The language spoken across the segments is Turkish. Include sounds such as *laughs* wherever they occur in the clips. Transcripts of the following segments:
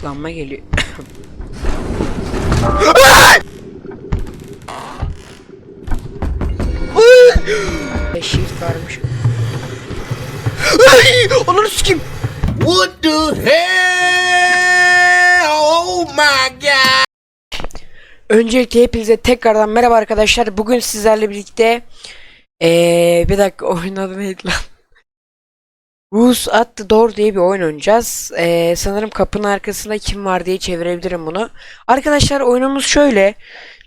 tıklanma geliyor. Shift varmış. Ananı sikeyim. What the hell? Oh my god! Öncelikle hepinize tekrardan merhaba arkadaşlar. Bugün sizlerle birlikte ee, bir dakika oyun adı neydi lan? Who's at the Door diye bir oyun oynayacağız. Ee, sanırım kapının arkasında kim var diye çevirebilirim bunu. Arkadaşlar oyunumuz şöyle.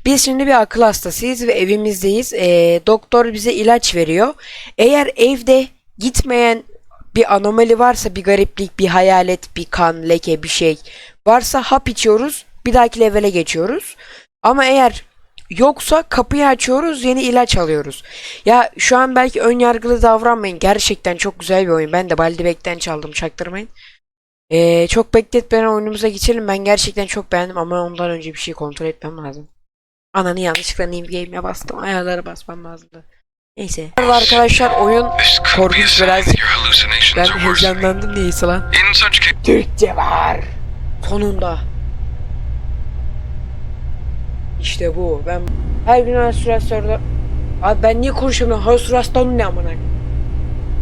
Biz şimdi bir akıl hastasıyız ve evimizdeyiz. Ee, doktor bize ilaç veriyor. Eğer evde gitmeyen bir anomali varsa, bir gariplik, bir hayalet, bir kan, leke, bir şey varsa hap içiyoruz. Bir dahaki levele geçiyoruz. Ama eğer yoksa kapıyı açıyoruz, yeni ilaç alıyoruz. Ya şu an belki ön yargılı davranmayın. Gerçekten çok güzel bir oyun. Ben de Baldibek'ten çaldım, çaktırmayın. Ee, çok bekletmeden oyunumuza geçelim. Ben gerçekten çok beğendim ama ondan önce bir şey kontrol etmem lazım. Ananı yanlışlıkla New Game'e bastım. Ayarlara basmam lazımdı. Neyse. Arkadaşlar oyun korkunç sign biraz. that your hallucinations Ben heyecanlandım neyse lan. Türkçe var. Sonunda. İşte bu. Ben her gün halüsinasyonda... Abi ben niye konuşamıyorum? Halüsinasyon ne amına?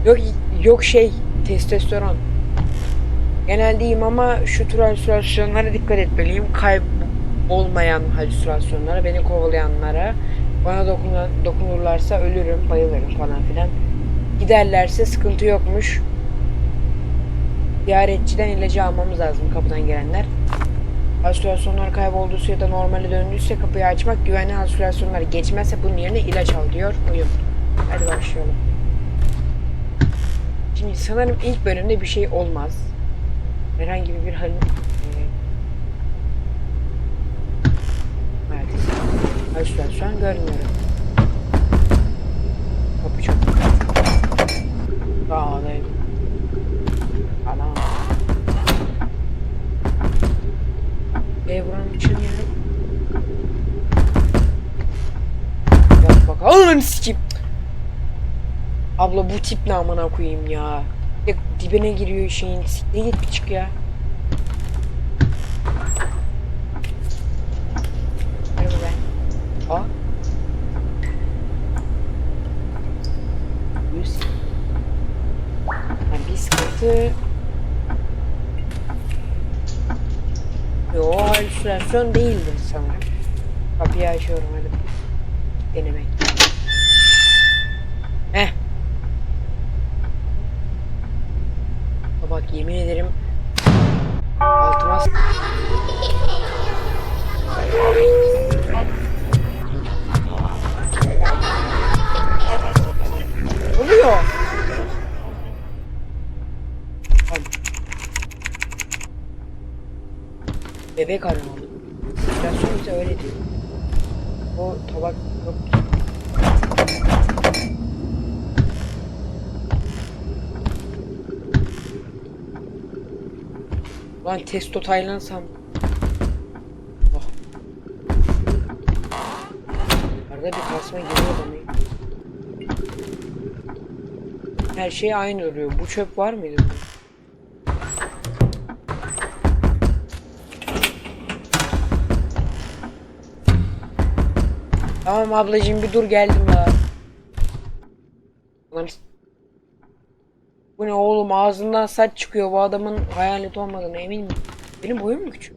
Yok yok şey testosteron. Genelde ama şu tür halüsinasyonlara dikkat etmeliyim. Kayb olmayan halüsinasyonlara, beni kovalayanlara, bana dokunan, dokunurlarsa ölürüm, bayılırım falan filan. Giderlerse sıkıntı yokmuş. Ziyaretçiden ilacı almamız lazım kapıdan gelenler. Halüsinasyonlar kaybolduysa ya da normale döndüyse kapıyı açmak güvenli halüsinasyonlar geçmezse bunun yerine ilaç al diyor oyun. Hadi başlayalım. Şimdi sanırım ilk bölümde bir şey olmaz. Herhangi bir. Ee, Evet. Halüsinasyon görmüyorum. Kapı çok... Dağdayım. Anam. Buranın için. Bak bak. Ananı sikeyim. Abla bu tip ne amına koyayım ya. Ya dibine giriyor şeyin. Siktir git bir çık ya. Merhaba ben. Aa. Yani bir sıkıntı Yo halüsinasyon değildir sanırım. Kapıyı açıyorum hadi. Denemek. Heh. Bak yemin ederim altıma oluyor? Tamam. Bebek aramalı. Enflasyon bize öyle diyor. O tabak yok. Lan testo Taylansam. Oh. Arada bir kasma geliyor bana. Her şey aynı duruyor. Bu çöp var mıydı? Tamam ablacığım bir dur geldim ya. Ulan Bu ne oğlum ağzından saç çıkıyor bu adamın hayalet olmadığına emin miyim? Benim boyum mu küçük?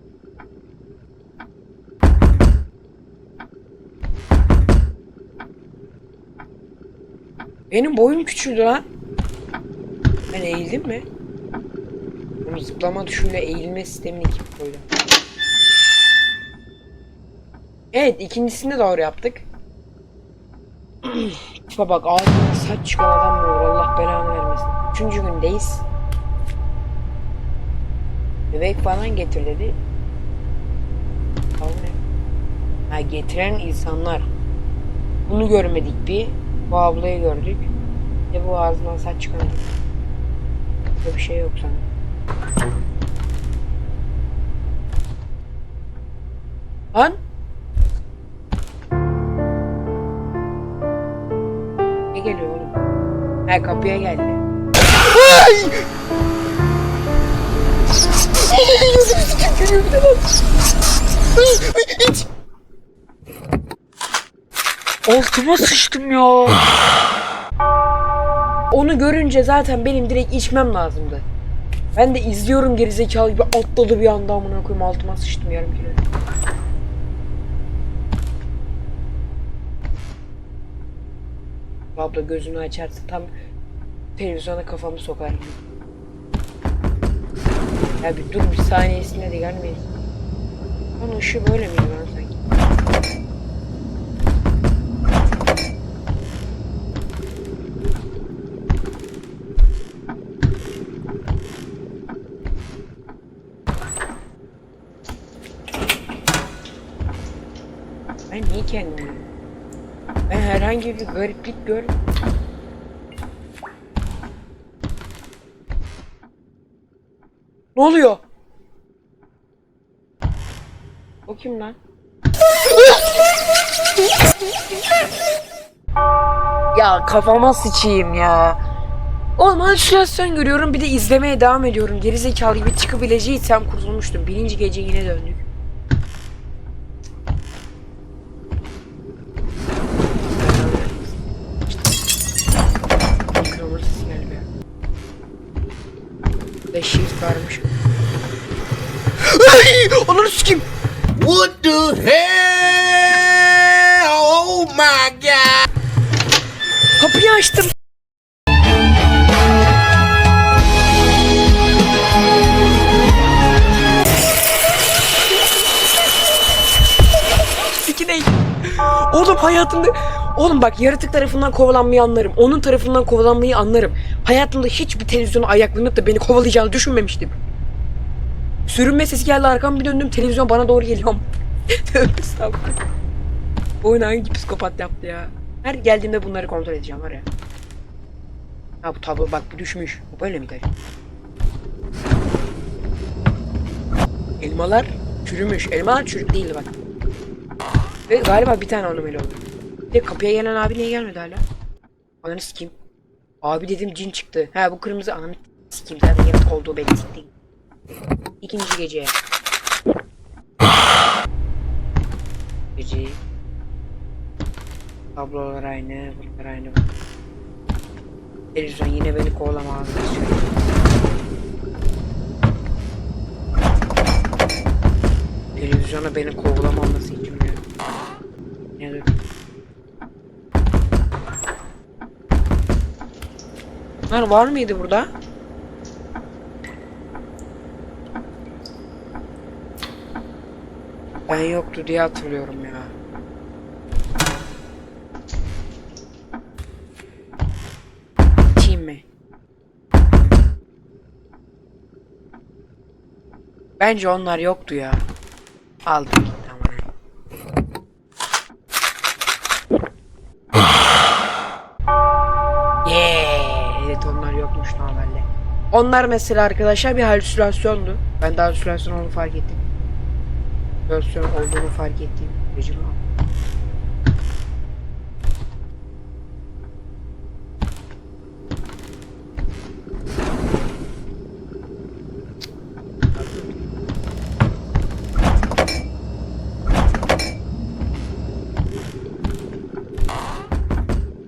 Benim boyum küçüldü lan. Ben eğildim mi? Bunu zıplama tuşuyla eğilme sistemini kim koydu? Evet ikincisini doğru yaptık. *clears throat* Tipe bak ağzından saç çıkan adam mı olur Allah belanı vermesin. Üçüncü gündeyiz. Bebek falan getir dedi. Ha getiren insanlar. Bunu görmedik bir. Bu ablayı gördük. Ve bu ağzından saç çıkan. Böyle bir şey yok sanırım. Lan? Ne geliyor oğlum? Ha kapıya geldi. Ay! Altıma sıçtım ya. Onu görünce zaten benim direkt içmem lazımdı. Ben de izliyorum gerizekalı gibi atladı bir anda amına koyayım altıma sıçtım yarım kilo. Abla gözünü açarsa tam televizyona kafamı sokar gibi. Ya bir dur bir saniyesine de gelmeyin. Lan ışığı böyle miydi lan sanki? Ben niye kendimi? Ben herhangi bir gariplik gör. Ne oluyor? O kim lan? ya kafama sıçayım ya. Oğlum halüsinasyon görüyorum bir de izlemeye devam ediyorum. Gerizekalı gibi çıkabileceğiysem kurtulmuştum. Birinci gece yine döndük. Bak yaratık tarafından kovalanmayı anlarım. Onun tarafından kovalanmayı anlarım. Hayatımda hiçbir televizyona ayaklanıp da beni kovalayacağını düşünmemiştim. Sürünme sesi geldi arkamı bir döndüm televizyon bana doğru geliyor. *laughs* Tövbe estağfurullah. Oyun hangi psikopat yaptı ya. Her geldiğimde bunları kontrol edeceğim var ya. Ha bu tablo bak bu düşmüş. Bu böyle mi acaba? Elmalar çürümüş. Elmalar çürük değildi bak. Ve galiba bir tane anomali oldu. Bir de kapıya gelen abi niye gelmedi hala? Ananı sikeyim. Abi dedim cin çıktı. Ha bu kırmızı ananı sikeyim. Zaten yaratık olduğu belli sikeyim. İkinci gece. Gece. Tablolar aynı, bunlar aynı. Televizyon yine beni kovalamaz. Televizyona beni kovalamaması için ya. Ne dur. Bunlar var mıydı burada? Ben yoktu diye hatırlıyorum ya. Team mi? Bence onlar yoktu ya. Aldım Onlar mesela arkadaşlar bir halüsinasyondu. Ben de halüsinasyon olduğunu fark ettim. Halüsinasyon olduğunu fark ettiğim bu.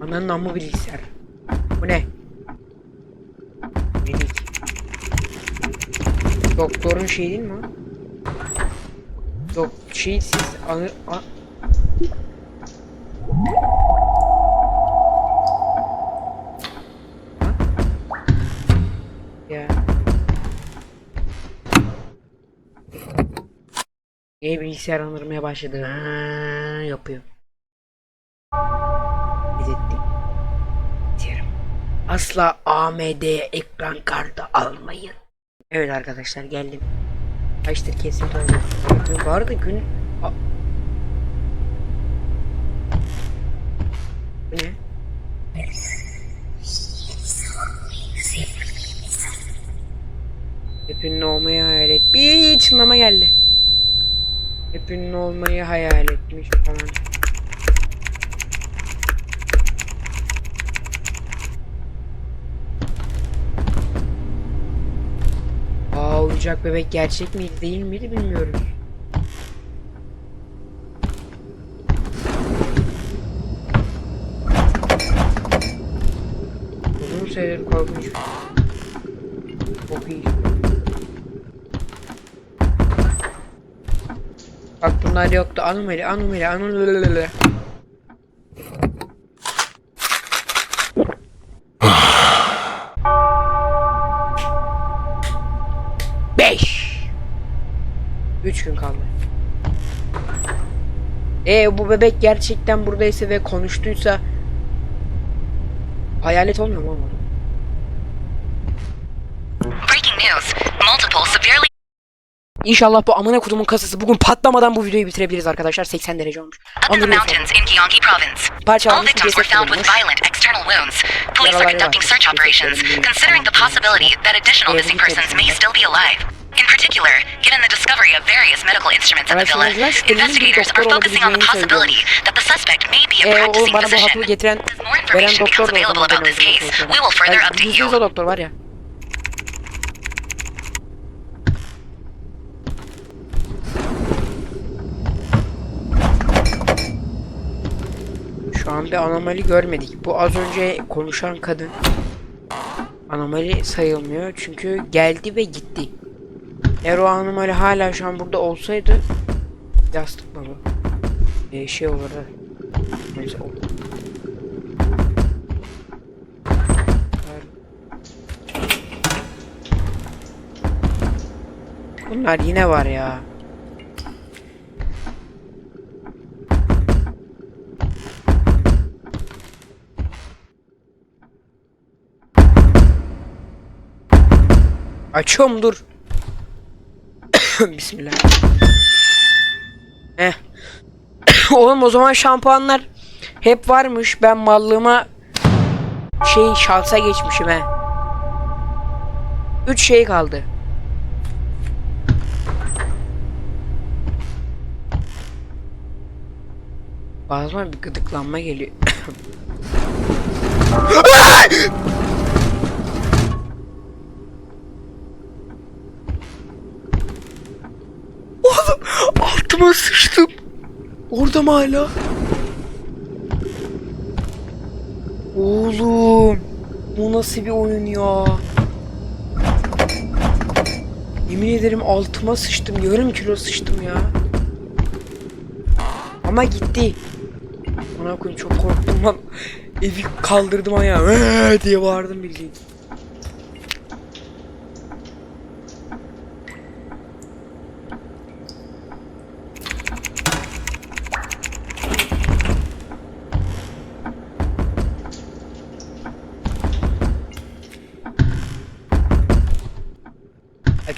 Ananın amma bilgisayar. Doktorun şey değil mi o? Dok şey siz anı... A Ha? ya. Niye bilgisayar anırmaya başladı? Ha, yapıyor. Asla AMD ekran kartı almayın. Evet arkadaşlar geldim. Kaçtır kesin tanıdım. Bu arada gün... A- ne? Hep olmayı hayal et. Bir çınlama geldi. Hep ünlü olmayı hayal etmiş falan. Oyuncak bebek gerçek miydi değil miydi bilmiyorum. Uzun süredir korkunç. Çok iyi. Bak bunlar yoktu. Anumeli, anumeli, anumeli. Gün kaldı. E bu bebek gerçekten buradaysa ve konuştuysa hayalet olmuyor mu oğlum? Breaking news. Multiple severely İnşallah bu amına kudumun kasası bugün patlamadan bu videoyu bitirebiliriz arkadaşlar. 80 derece olmuş. up in the mountains in Gyeonggi province. All Parçalanmış bir victims were ceset found with bulunmuş. violent external wounds. Police are Yaralar conducting var. search operations, considering the possibility that additional Evet, missing bu persons tabii. may still be alive. In particular, given the discovery of various medical instruments at the villa, investigators are focusing on the possibility that the suspect may be a practicing physician. As more information becomes available about this case, we will further update you. doktor var ya. Şu an bir anomali görmedik. Bu az önce konuşan kadın anomali sayılmıyor çünkü geldi ve gitti. Eğer o anomali hala şu an burada olsaydı yastık bu? Ee, şey olurdu. Neyse oldu. Bunlar yine var ya. Açıyorum dur. *laughs* Bismillah. Eh. *coughs* Oğlum o zaman şampuanlar hep varmış. Ben mallığıma şey şansa geçmişim he. Üç şey kaldı. Bazıma bir gıdıklanma geliyor. *coughs* Oğlum altıma sıçtım. Orada mı hala? Oğlum. Bu nasıl bir oyun ya? Yemin ederim altıma sıçtım. Yarım kilo sıçtım ya. Ama gitti. Bana koyayım çok korktum lan. Evi kaldırdım ayağa. "Eee!" diye bağırdım bildiğin.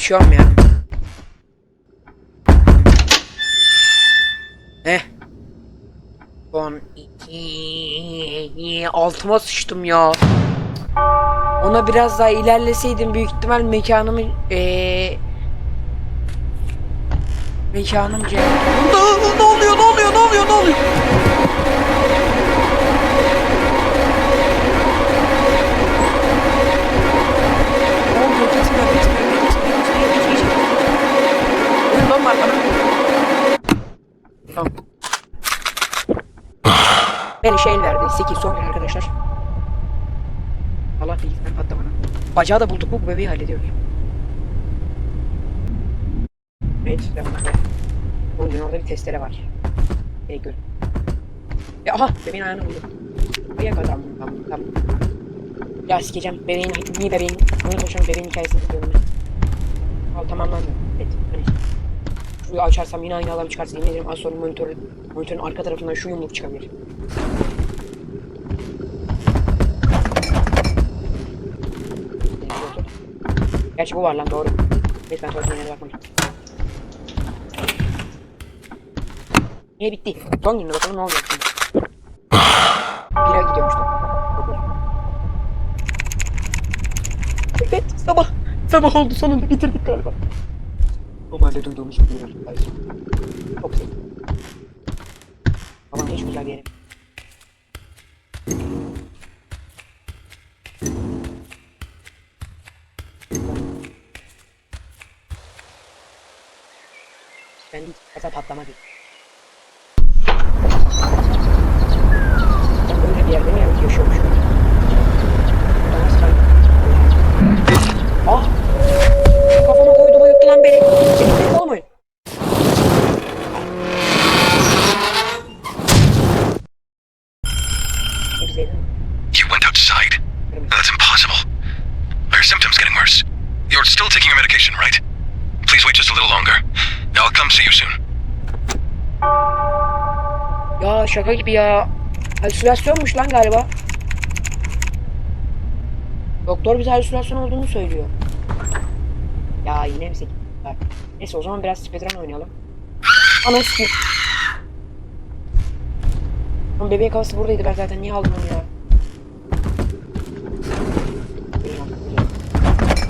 Açıyorum ya. Eh. Son. Altıma sıçtım ya. Ona biraz daha ilerleseydim büyük ihtimal mekanımı eee mekanım cennet. Ne, ne oluyor ne oluyor ne oluyor ne oluyor? Bana. Tamam. Beni şey el verdi. 8 son arkadaşlar. Allah bilgisayar patlamana. Bacağı da bulduk mu bu bebeği hallediyoruz. Evet. Bunun orada bir testere var. Hey gör. Ya aha bebeğin ayağını buldum. Buraya kadar tamam tamam tamam. Ya sikeceğim bebeğin niye bebeğin bunu konuşan bebeğin hikayesini biliyorum ben. Al tamamlandı. Evet. Hani. Şurayı açarsam yine aynı adam çıkarsa yemin ederim az sonra monitör, monitörün arka tarafından şu yumruk çıkabilir. Gerçi bu var lan doğru. Neyse ben tuvaletine yine bakmayayım. Niye bitti? Son gününe bakalım ne olacak şimdi. Bira gidiyormuş da. Evet sabah. Sabah oldu sonunda bitirdik galiba. Normalde duyduğumuz bir yer. Çok sevdim. Babam hiç güzel. Ben değil, kasa patlama değil. Medication, right? Please wait just a little longer. I'll come see you soon. Ya şaka gibi ya. Halüsinasyonmuş lan galiba. Doktor bize halüsinasyon olduğunu söylüyor. Ya yine mi sekizler? Neyse o zaman biraz speedrun oynayalım. Ana sikeyim. Ama bebeğin kafası buradaydı ben zaten niye aldım onu ya?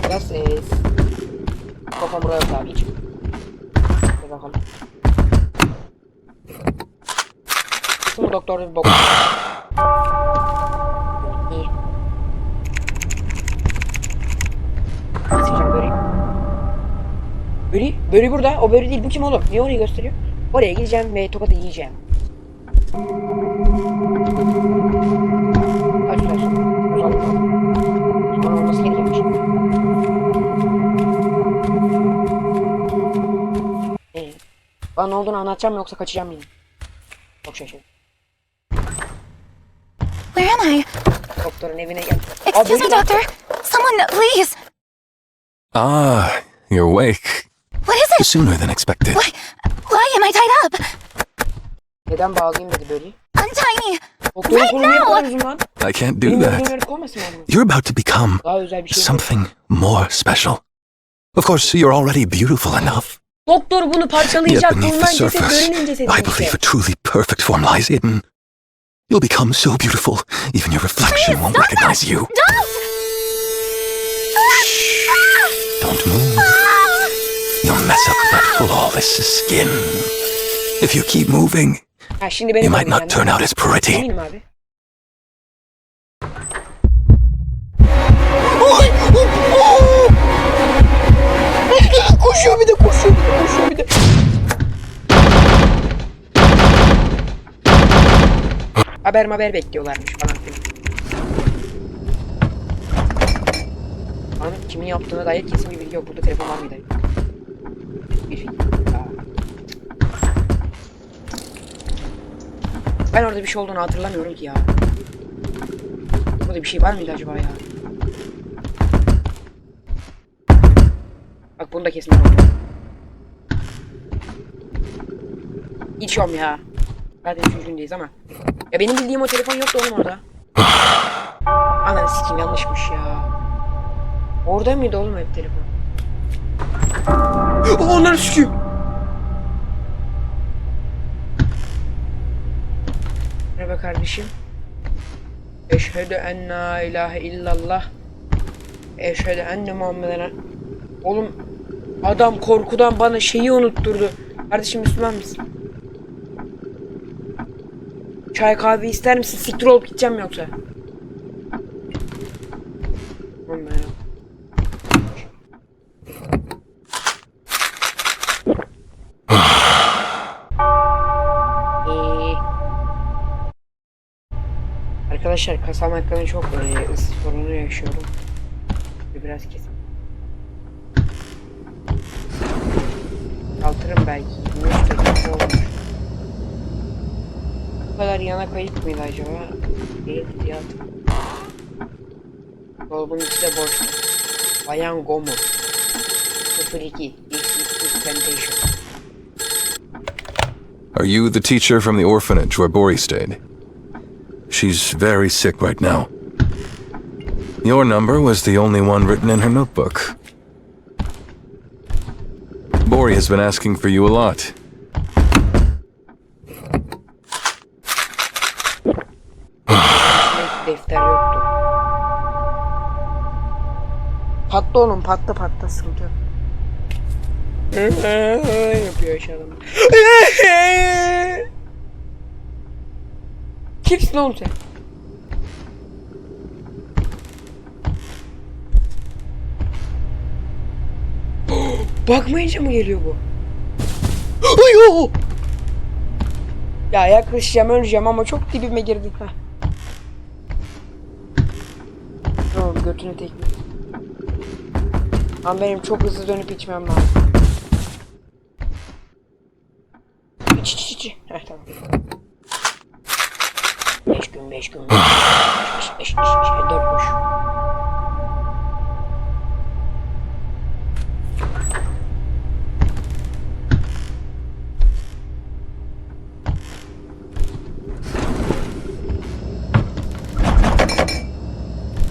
Biraz eee... Kafam buraya yok abi bakalım. Kesin bu bir bok. İyi. Böreği? Böreği burada. O böreği değil. Bu kim oğlum? Niye orayı gösteriyor? Oraya gideceğim ve tokadı yiyeceğim. Ne olduğunu anlatacağım yoksa kaçacağım yine? Çok şaşırdım. Where am I? Doktorun evine gel. Excuse me, doctor. Someone, please. Ah, you're awake. What is it? Sooner than expected. Why? Why am I tied up? Neden bağlayayım dedi böyle. Untie me. Doktorun Right kolu niye bu kadar now. uzun lan? I can't do Benim that. öldüğüm herif olmasın mı? You're about to become Daha özel bir şey. something more special. Of course, you're already beautiful enough. Doktor bunu Yet parçalayacak. beneath the Bundan ceset surface, I believe a truly perfect form lies hidden. You'll become so beautiful, even your reflection won't recognize you. Don't! Don't move. You'll mess up that flawless skin. If you keep moving, Ha şimdi you might not turn out as pretty. Eminim abi. Koşuyor bir de koşuyor bir de koşuyor bir de. Haber haber bekliyorlarmış falan filan. Lan kimin yaptığına dair kesin bir bilgi yok. Burada telefon var mıydı? Bir. Aa. Ben orada bir şey olduğunu hatırlamıyorum ki ya. Burada bir şey var mıydı acaba ya? Bak bunu da kesin oldu. İçiyorum ya. Zaten üçüncü gündeyiz ama. Ya benim bildiğim o telefon yoktu oğlum orada. *sighs* Ananı sikeyim yanlışmış ya. Orada mıydı oğlum hep telefon? *gasps* Onları sikeyim. Merhaba kardeşim. Eşhedü en la ilahe illallah. Eşhedü enne Muhammeden Oğlum adam korkudan bana şeyi unutturdu. Kardeşim Müslüman mısın? Çay kahve ister misin? Siktir olup gideceğim yoksa. Be. Ee, Arkadaşlar kasam hakkında çok e, ısı sorunu yaşıyorum. Biraz kesin. Altırım belki. 23 dakika olmuş. Bu kadar yana kayıp mıydı acaba? Değil diye hatırlıyorum. Dolabın içi de boştu. Bayan Gomu. 02. X Temptation. Are you the teacher from the orphanage where Bori stayed? She's very sick right now. Your number was the only one written in her notebook. Bori has been asking for you a lot. Defter *sighs* yoktu. Patla oğlum patla patla sıkıntı yok. *laughs* Yapıyor aşağıdan. Kimsin oğlum sen? Bakmayınca mı geliyor bu? Ayo! Ya yaklaşacağım öleceğim ama çok dibime girdik ha. Ne oldu götünü tekme. Ama benim çok hızlı dönüp içmem lazım. İç iç iç. iç. Heh tamam. 5 gün 5 gün. 5 5 5 5 4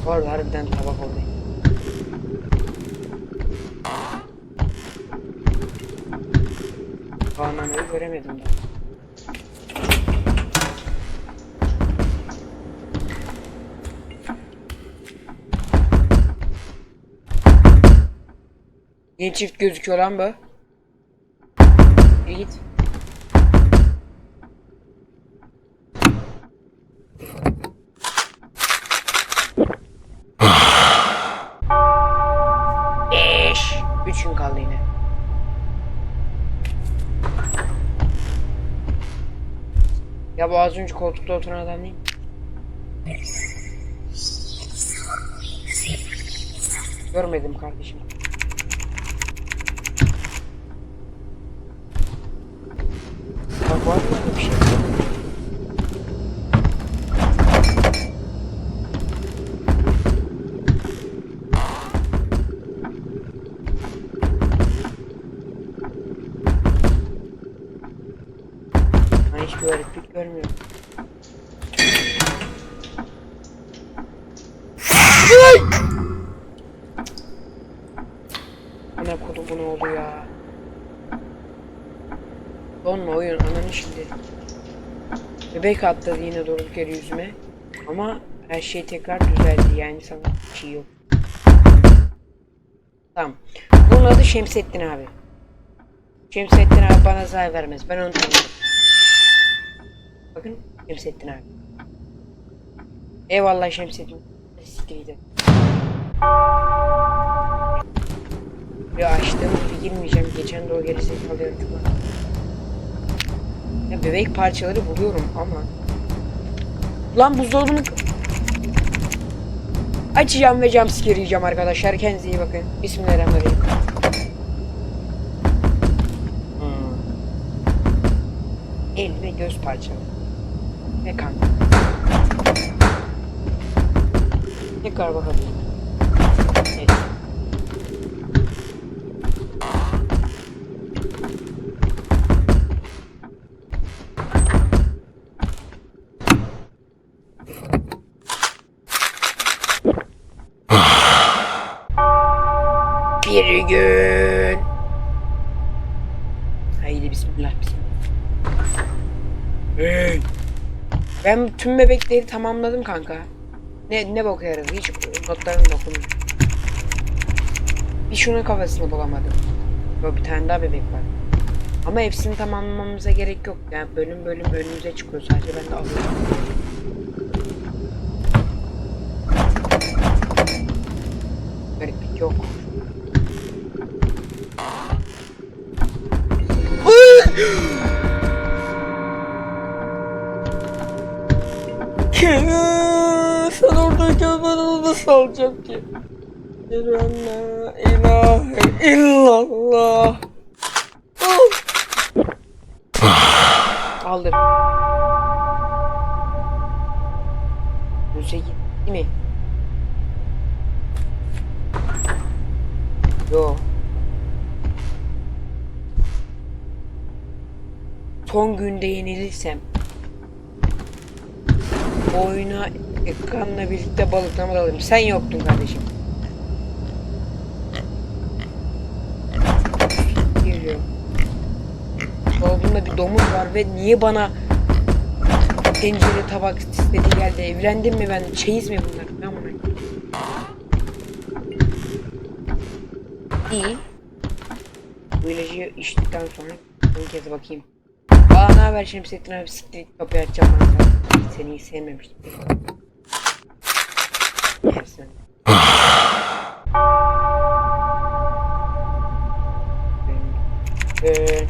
Bu arada harbiden tabak oldu. Kaan'ı göremedim ben. Yeni çift gözüküyor lan bu. İyi git. Az önce koltukta oturan adam değil mi? Görmedim kardeşim. Bak var mı öyle bir şey? Ben hiçbir öğretmek görmüyorum. Ana kodum bu ne oldu ya? Donma oyun ananı şimdi. Bebek atladı yine durduk yere yüzüme. Ama her şey tekrar düzeldi yani sana bir şey yok. Tamam. Bunun adı Şemsettin abi. Şemsettin abi bana zarar vermez. Ben onu tanıyorum. Bakın Şemsettin abi. Eyvallah Şemsettin. Siktir gidin. Ya açtığım gibi girmeyeceğim. Geçen de o gerizekalı yaratıklar. Ya bebek parçaları buluyorum ama. Lan buzdolabını açacağım ve jumpscare yiyeceğim arkadaşlar. Kendinize iyi bakın. Bismillahirrahmanirrahim. Hmm. El ve göz parçaları. Ve kan. Tekrar bakalım. Evet. Bir gün. Haydi bismillah bismillah. Ben tüm bebekleri tamamladım kanka. Ne ne boka yaradı hiç notlarım dokunmuyor. Bir şunun kafasını bulamadım. Yo bir tane daha bebek var. Ama hepsini tamamlamamıza gerek yok. Yani bölüm bölüm önümüze çıkıyor sadece ben de alıyorum. Nasıl alacağım ki? La ilahe illallah. Aldım. Yüze gitti mi? Yo. Son günde yenilirsem oyuna ekranla birlikte balıklama da alırım. Sen yoktun kardeşim. Geliyor. Dolabımda bir domuz var ve niye bana tencere tabak istediği geldi. Evlendim mi ben? Çeyiz mi bunlar? Ben bunu. İyi. Bu ilacı içtikten sonra bir kez bakayım. Aa ne haber Şemsettin abi siktir kapıyı açacağım ben sana. Seni sevmemiştim. Yersin. Ee,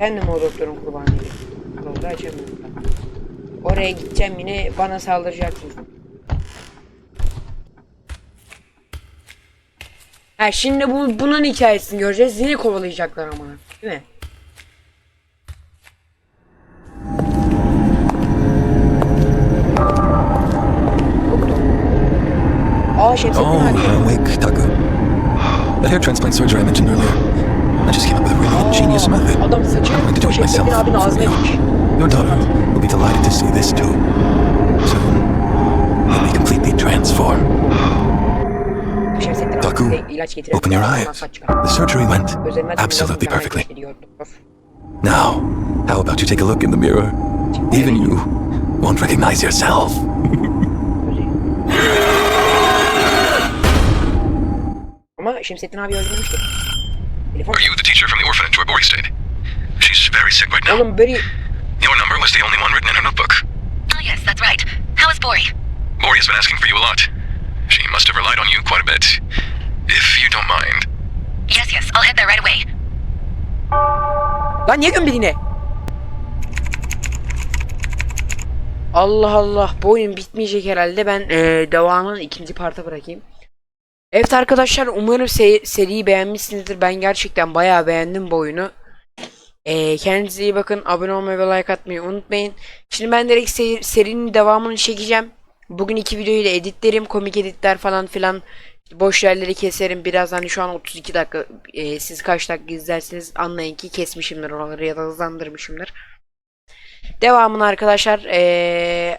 de mi o doktorun kurbanıyım? Yolda. Oraya gideceğim yine bana saldıracaksın. Ha şimdi bu bunun hikayesini göreceğiz. Zili kovalayacaklar ama. Değil mi? That surgery I mentioned earlier. I just came up with a really ingenious method. I'm going to do it myself. Şemsettin abinin for ağzına you. Your daughter will be delighted to see this too. Soon, you'll be completely transformed. Taku, size ilaç getirir. Open your eyes. The surgery went absolutely perfectly. geçti diyor doktor. Now, how about you take a look in the mirror? Even you won't recognize yourself. *laughs* Şemsettin abi öldürmüştü. Telefon. Are you the teacher from the orphanage where Bori stayed? She's very sick right now. Oğlum böyle Your number was the only one written in her notebook. Oh, yes, that's right. How is Bori? Bori has been asking for you a lot. She must have relied on you quite a bit. If you don't mind. Yes, yes, I'll head there right away. Lan niye gömdün yine? Allah Allah bu oyun bitmeyecek herhalde ben eee devamını ikinci parta bırakayım. Evet arkadaşlar umarım se- seriyi beğenmişsinizdir. Ben gerçekten bayağı beğendim bu oyunu. Eee kendinize iyi bakın. Abone olmayı ve like atmayı unutmayın. Şimdi ben direkt se- serinin devamını çekeceğim. Bugün iki videoyu da editlerim. Komik editler falan filan. Boş yerleri keserim. Biraz hani şu an 32 dakika. eee, siz kaç dakika izlersiniz anlayın ki kesmişimdir oraları ya da hızlandırmışımdır. Devamını arkadaşlar eee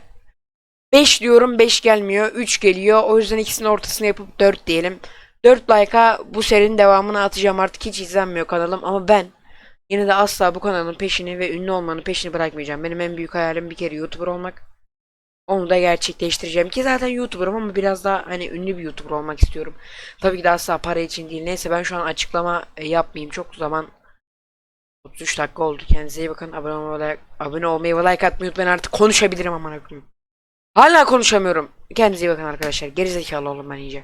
5 diyorum 5 gelmiyor 3 geliyor. O yüzden ikisinin ortasını yapıp 4 diyelim. 4 like'a bu serinin devamını atacağım. Artık hiç izlenmiyor kanalım. Ama ben yine de asla bu kanalın peşini ve ünlü olmanın peşini bırakmayacağım. Benim en büyük hayalim bir kere youtuber olmak. Onu da gerçekleştireceğim. Ki zaten youtuber'ım ama biraz daha hani ünlü bir youtuber olmak istiyorum. Tabii ki de asla para için değil. Neyse ben şu an açıklama e, yapmayayım. Çok zaman 33 dakika oldu. Kendinize iyi bakın. Abone olmayı, ve like atmayı unutmayın. Artık konuşabilirim aman koyayım. Hala konuşamıyorum. Kendinize iyi bakın arkadaşlar. Gerizekalı oğlum ben iyice.